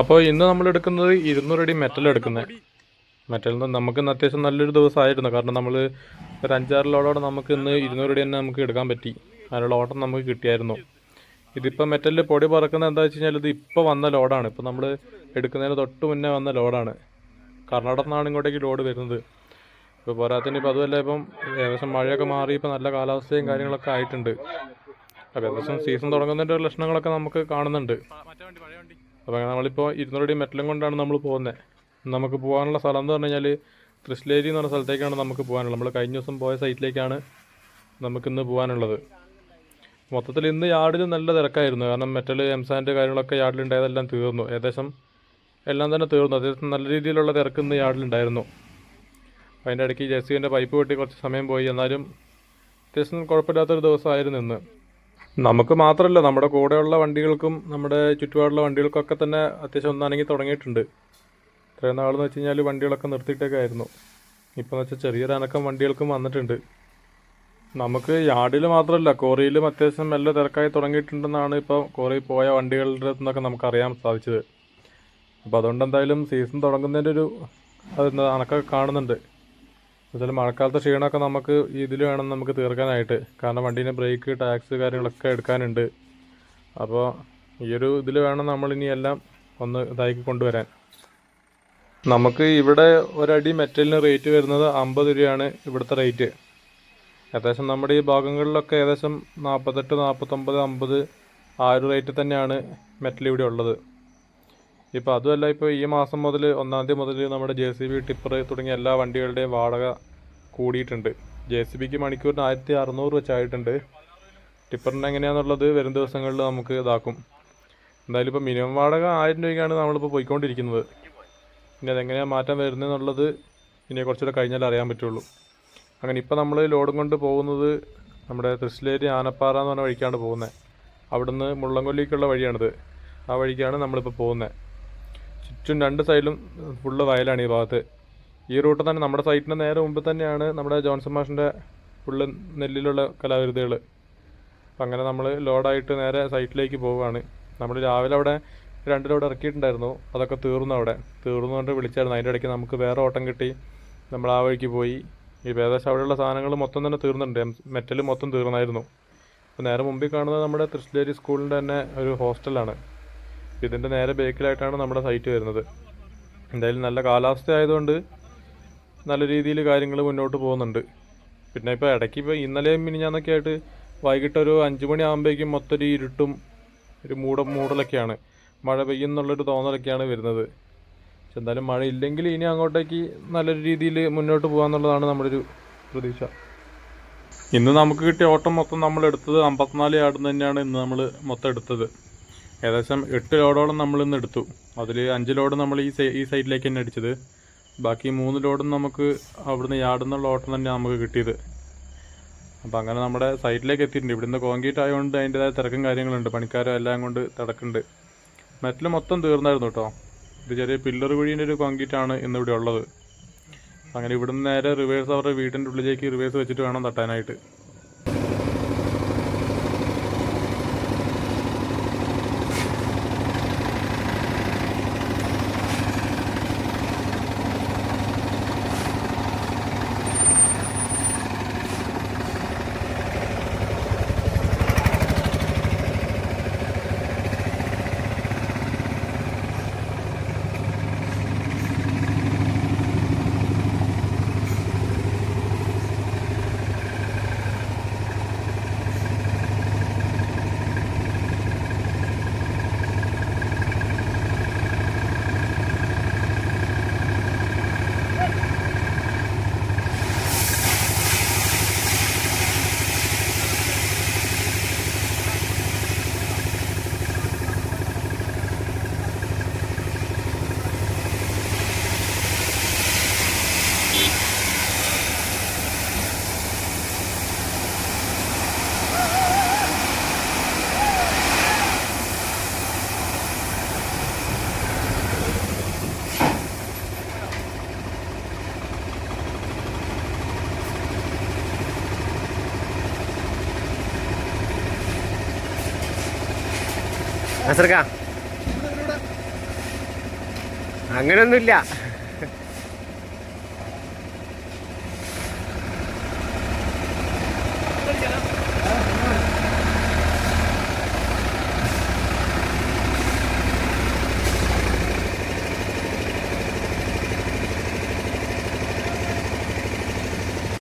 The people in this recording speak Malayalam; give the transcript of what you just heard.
അപ്പോൾ ഇന്ന് നമ്മൾ എടുക്കുന്നത് ഇരുന്നൂറ് അടി മെറ്റൽ എടുക്കുന്നത് മെറ്റൽ നമുക്ക് ഇന്ന് അത്യാവശ്യം നല്ലൊരു ദിവസമായിരുന്നു. കാരണം നമ്മൾ ഒരു അഞ്ചാറ് ലോഡോടെ നമുക്ക് ഇന്ന് ഇരുന്നൂറ് അടി തന്നെ നമുക്ക് എടുക്കാൻ പറ്റി. അതിനുള്ള ഓട്ടം നമുക്ക് കിട്ടിയായിരുന്നു. ഇതിപ്പോൾ മെറ്റലിൽ പൊടി പറക്കുന്നത് എന്താ വെച്ച് കഴിഞ്ഞാൽ ഇത് ഇപ്പോൾ വന്ന ലോഡാണ്. ഇപ്പോൾ നമ്മൾ എടുക്കുന്നതിന് തൊട്ട് മുന്നേ വന്ന ലോഡാണ്. കർണാടകത്തിൽ നിന്നാണ് ഇങ്ങോട്ടേക്ക് ലോഡ് വരുന്നത്. ഇപ്പോൾ പോരാത്തിന് ഇപ്പോൾ അതുമല്ല ഇപ്പം ഏകദേശം മഴയൊക്കെ മാറി ഇപ്പോൾ നല്ല കാലാവസ്ഥയും കാര്യങ്ങളൊക്കെ ആയിട്ടുണ്ട്. അപ്പോൾ ഏകദേശം സീസൺ തുടങ്ങുന്നതിന്റെ ലക്ഷണങ്ങളൊക്കെ നമുക്ക് കാണുന്നുണ്ട്. അപ്പോൾ നമ്മളിപ്പോൾ ഇരുന്നൂറ് അടി മെറ്റലും കൊണ്ടാണ് നമ്മൾ പോകുന്നത് നമുക്ക് പോകാനുള്ള സ്ഥലം എന്ന് പറഞ്ഞു കഴിഞ്ഞാൽ തൃശ്ശേരി എന്ന് പറഞ്ഞ സ്ഥലത്തേക്കാണ് നമുക്ക് പോകാനുള്ളത്. നമ്മൾ കഴിഞ്ഞ ദിവസം പോയ സൈറ്റിലേക്കാണ് നമുക്കിന്ന് പോകാനുള്ളത്. മൊത്തത്തിൽ ഇന്ന് യാർഡിൽ നല്ല തിരക്കായിരുന്നു. കാരണം മെറ്റൽ എംസാന്റെ കാര്യങ്ങളൊക്കെ യാർഡിലുണ്ടായതെല്ലാം തീർന്നു. ഏകദേശം എല്ലാം തന്നെ തീർന്നു. അത്യാവശ്യം നല്ല രീതിയിലുള്ള തിരക്ക് ഇന്ന് യാർഡിലുണ്ടായിരുന്നു. അതിന്റെ ഇടയ്ക്ക് ജെസിന്റെ പൈപ്പ് വെട്ടി കുറച്ച് സമയം പോയി. എന്നാലും അത്യാവശ്യം കുഴപ്പമില്ലാത്തൊരു ദിവസമായിരുന്നു ഇന്ന്. നമുക്ക് മാത്രമല്ല നമ്മുടെ കൂടെയുള്ള വണ്ടികൾക്കും നമ്മുടെ ചുറ്റുപാടുള്ള വണ്ടികൾക്കൊക്കെ തന്നെ അത്യാവശ്യം ഒന്നാണെങ്കിൽ തുടങ്ങിയിട്ടുണ്ട്. ഇത്രയും നാളെന്ന് വെച്ച് കഴിഞ്ഞാൽ വണ്ടികളൊക്കെ നിർത്തിയിട്ടൊക്കെ ആയിരുന്നു. ഇപ്പം എന്ന് വെച്ചാൽ ചെറിയൊരു അനക്കം വണ്ടികൾക്കും വന്നിട്ടുണ്ട്. നമുക്ക് യാർഡിൽ മാത്രമല്ല കോറിയിലും അത്യാവശ്യം നല്ല തിരക്കായി തുടങ്ങിയിട്ടുണ്ടെന്നാണ് ഇപ്പോൾ കോറിയിൽ പോയ വണ്ടികളുടെ നിന്നൊക്കെ നമുക്ക് അറിയാൻ സാധിച്ചത്. അപ്പോൾ അതുകൊണ്ട് എന്തായാലും സീസൺ തുടങ്ങുന്നതിന്റെ ഒരു അത് അനക്കൊക്കെ കാണുന്നുണ്ട്. എന്നുവെച്ചാൽ മഴക്കാലത്തെ ക്ഷീണമൊക്കെ നമുക്ക് ഇതിൽ വേണം നമുക്ക് തീർക്കാനായിട്ട്. കാരണം വണ്ടീന്റെ ബ്രേക്ക് ടാക്സ് കാര്യങ്ങളൊക്കെ എടുക്കാനുണ്ട്. അപ്പോൾ ഈ ഒരു ഇതിൽ വേണം നമ്മളിനി എല്ലാം ഒന്ന് ഇതാക്കി കൊണ്ടുവരാൻ. നമുക്ക് ഇവിടെ ഒരടി മെറ്റലിന് റേറ്റ് വരുന്നത് അമ്പത് രൂപയാണ് ഇവിടുത്തെ റേറ്റ്. ഏകദേശം നമ്മുടെ ഈ ഭാഗങ്ങളിലൊക്കെ ഏകദേശം നാൽപ്പത്തെട്ട് നാൽപ്പത്തൊമ്പത് അമ്പത് ആ ഒരു റേറ്റ് തന്നെയാണ് മെറ്റൽ ഇവിടെ ഉള്ളത്. ഇപ്പോൾ അതുമല്ല ഇപ്പോൾ ഈ മാസം മുതൽ ഒന്നാം തീയതി മുതൽ നമ്മുടെ ജെ സി ബി ടിപ്പർ തുടങ്ങിയ എല്ലാ വണ്ടികളുടെയും വാടക കൂടിയിട്ടുണ്ട്. ജെ സി ബിക്ക് മണിക്കൂറിന് ആയിരത്തി അറുന്നൂറ് വെച്ചായിട്ടുണ്ട്. ടിപ്പറിന് എങ്ങനെയാണെന്നുള്ളത് വരും ദിവസങ്ങളിൽ നമുക്ക് ഇതാക്കും. എന്തായാലും ഇപ്പോൾ മിനിമം വാടക ആയിരം രൂപയ്ക്കാണ് നമ്മളിപ്പോൾ പോയിക്കൊണ്ടിരിക്കുന്നത്. ഇനി അതെങ്ങനെയാണ് മാറ്റം വരുന്നതെന്നുള്ളത് ഇനി കുറച്ചുകൂടെ കഴിഞ്ഞാൽ അറിയാൻ പറ്റുള്ളൂ. അങ്ങനെ ഇപ്പോൾ നമ്മൾ ലോഡും കൊണ്ട് പോകുന്നത് നമ്മുടെ തൃശ്ശിലേരി ആനപ്പാറ എന്ന് പറഞ്ഞ വഴിക്കാണ് പോകുന്നത്. അവിടുന്ന് മുള്ളംകൊല്ലിക്കുള്ള വഴിയാണിത്. ആ വഴിക്കാണ് നമ്മളിപ്പോൾ പോകുന്നത്. ചുറ്റും രണ്ട് സൈഡിലും ഫുള്ള് വയലാണ് ഈ ഭാഗത്ത്. ഈ റൂട്ട് തന്നെ നമ്മുടെ സൈറ്റിന് നേരെ മുമ്പ് തന്നെയാണ് നമ്മുടെ ജോൺസൺ മാഷിന്റെ ഫുള്ള് നെല്ലിലുള്ള കലാകൃതികൾ. അപ്പം അങ്ങനെ നമ്മൾ ലോഡായിട്ട് നേരെ സൈറ്റിലേക്ക് പോവുകയാണ്. നമ്മൾ രാവിലെ അവിടെ രണ്ട് ലോഡ് ഇറക്കിയിട്ടുണ്ടായിരുന്നു. അതൊക്കെ തീർന്നു അവിടെ. തീർന്നു കൊണ്ട് വിളിച്ചായിരുന്നു. അതിന്റെ ഇടയ്ക്ക് നമുക്ക് വേറെ ഓട്ടം കിട്ടി. നമ്മൾ ആ വഴിക്ക് പോയി. ഈ ഏകദേശം അവിടെയുള്ള സാധനങ്ങൾ മൊത്തം തന്നെ തീർന്നിട്ടുണ്ട്. മെറ്റൽ മൊത്തം തീർന്നായിരുന്നു. അപ്പോൾ നേരെ മുമ്പിൽ കാണുന്നത് നമ്മുടെ തൃശ്ശേരി സ്കൂളിന്റെ തന്നെ ഒരു ഹോസ്റ്റലാണ് ഇതിന്റെ നേരെ ബേക്കിലായിട്ടാണ് നമ്മുടെ സൈറ്റ് വരുന്നത്. എന്തായാലും നല്ല കാലാവസ്ഥ ആയതുകൊണ്ട് നല്ല രീതിയിൽ കാര്യങ്ങൾ മുന്നോട്ട് പോകുന്നുണ്ട്. പിന്നെ ഇപ്പോൾ ഇടയ്ക്ക് ഇപ്പോൾ ഇന്നലെയും മിനിഞ്ഞാന്നൊക്കെ ആയിട്ട് വൈകിട്ട് ഒരു അഞ്ച് മണി ആകുമ്പോഴേക്കും മൊത്തം ഒരു ഇരുട്ടും ഒരു മൂട മൂടലൊക്കെയാണ്. മഴ പെയ്യുന്നുള്ളൊരു തോന്നലൊക്കെയാണ് വരുന്നത്. പക്ഷെ എന്തായാലും മഴ ഇല്ലെങ്കിൽ ഇനി അങ്ങോട്ടേക്ക് നല്ലൊരു രീതിയിൽ മുന്നോട്ട് പോകാന്നുള്ളതാണ് നമ്മുടെ ഒരു പ്രതീക്ഷ. ഇന്ന് നമുക്ക് കിട്ടിയ ഓട്ടം മൊത്തം നമ്മൾ എടുത്തത് അമ്പത്തിനാല് യാർഡിൽ തന്നെയാണ് ഇന്ന് നമ്മൾ മൊത്തം എടുത്തത്. ഏകദേശം എട്ട് ലോഡോളം നമ്മൾ ഇന്ന് എടുത്തു. അതിൽ അഞ്ച് ലോഡ് നമ്മൾ ഈ ഈ സൈഡിലേക്ക് തന്നെ അടിച്ചത്. ബാക്കി മൂന്ന് ലോഡും നമുക്ക് അവിടുന്ന് യാർഡിൽ നിന്നുള്ള ഓട്ടം തന്നെ നമുക്ക് കിട്ടിയത്. അപ്പോൾ അങ്ങനെ നമ്മുടെ സൈറ്റിലേക്ക് എത്തിയിട്ടുണ്ട്. ഇവിടുന്ന് കോൺക്രീറ്റ് ആയതുകൊണ്ട് അതിന്റെതായ തിരക്കും കാര്യങ്ങളുണ്ട്. പണിക്കാരും എല്ലാം കൊണ്ട് തിടക്കുണ്ട് മെറ്റൽ മൊത്തം തീർന്നായിരുന്നു കേട്ടോ ഇത് ചെറിയ പില്ലർ കുഴീന്റെ ഒരു കോൺക്രീറ്റ് ആണ് ഇന്നിവിടെ ഉള്ളത്. അങ്ങനെ ഇവിടുന്ന് നേരെ റിവേഴ്സ് അവരുടെ വീടിന്റെ ഉള്ളിലേക്ക് റിവേഴ്സ് വെച്ചിട്ട് വേണം തട്ടാനായിട്ട്. നസർക്ക അങ്ങനെയൊന്നുമില്ല